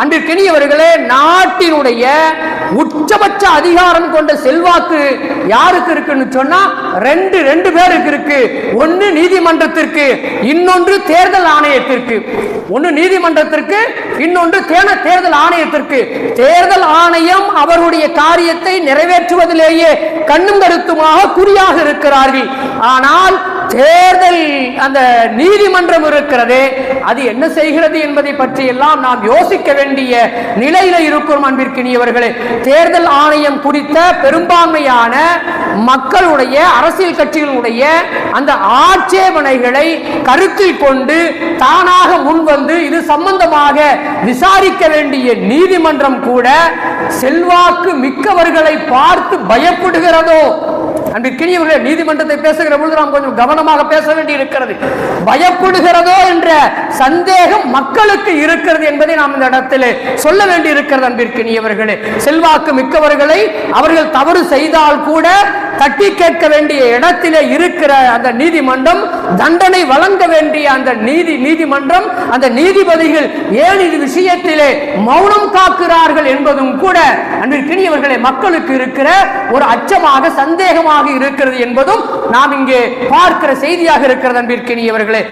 அன்பிற்கினியவர்களே நாட்டினுடைய உச்சபட்ச அதிகாரம் கொண்ட செல்வாக்கு யாருக்கு இருக்குன்னு சொன்னா ரெண்டு ரெண்டு பேருக்கு இருக்கு. ஒன்னு நீதிமன்றத்திற்கு இன்னொன்று தேர்தல் ஆணையத்திற்கு. ஒன்னு நீதிமன்றத்திற்கு இன்னொன்று தேன தேர்தல் ஆணையத்திற்கு. தேர்தல் ஆணையம் அவருடைய காரியத்தை நிறைவேற்றுவதிலேயே கண்ணும் கருத்துமாக குறியாக இருக்கிறார்கள். ஆனால் தேர்தல் அந்த நீதிமன்றம் இருக்கிறதே அது என்ன செய்கிறது என்பதை பற்றி எல்லாம் நாம் யோசிக்க வேண்டிய நிலையில இருக்கிறோம் அன்பிற்கினியவர்களே தேர்தல் ஆணையம் குறித்த பெரும்பான்மையான மக்களுடைய அரசியல் கட்சிகளுடைய அந்த ஆட்சேபனைகளை கருத்தில் கொண்டு தானாக முன்வந்து இது சம்பந்தமாக விசாரிக்க வேண்டிய நீதிமன்றம் கூட செல்வாக்கு மிக்கவர்களை பார்த்து பயப்படுகிறதோ அன்பிற்கினியவர்களே நீதிமன்றத்தை பேசுகிற பொழுது நாம் கொஞ்சம் கவனமாக பேச வேண்டி இருக்கிறது பயப்படுகிறதோ என்ற சந்தேகம் மக்களுக்கு இருக்கிறது என்பதை நாம் இந்த இடத்தில் சொல்ல வேண்டி இருக்கிறது அன்பிற்கினியவர்களே செல்வாக்கு மிக்கவர்களை அவர்கள் தவறு செய்தால் கூட தட்டி கேட்க வேண்டிய இடத்திலே இருக்கிற அந்த நீதிமன்றம் தண்டனை வழங்க வேண்டிய அந்த நீதி நீதிமன்றம் அந்த நீதிபதிகள் ஏன் இது விஷயத்திலே மௌனம் காக்கிறார்கள் என்பதும் கூட அன்பிற்கினியவர்களே மக்களுக்கு இருக்கிற ஒரு அச்சமாக சந்தேகமாக இருக்கிறது என்பதும் நாம் இங்கே பார்க்கிற செய்தியாக இருக்கிறது அன்பிற்கினியவர்களே.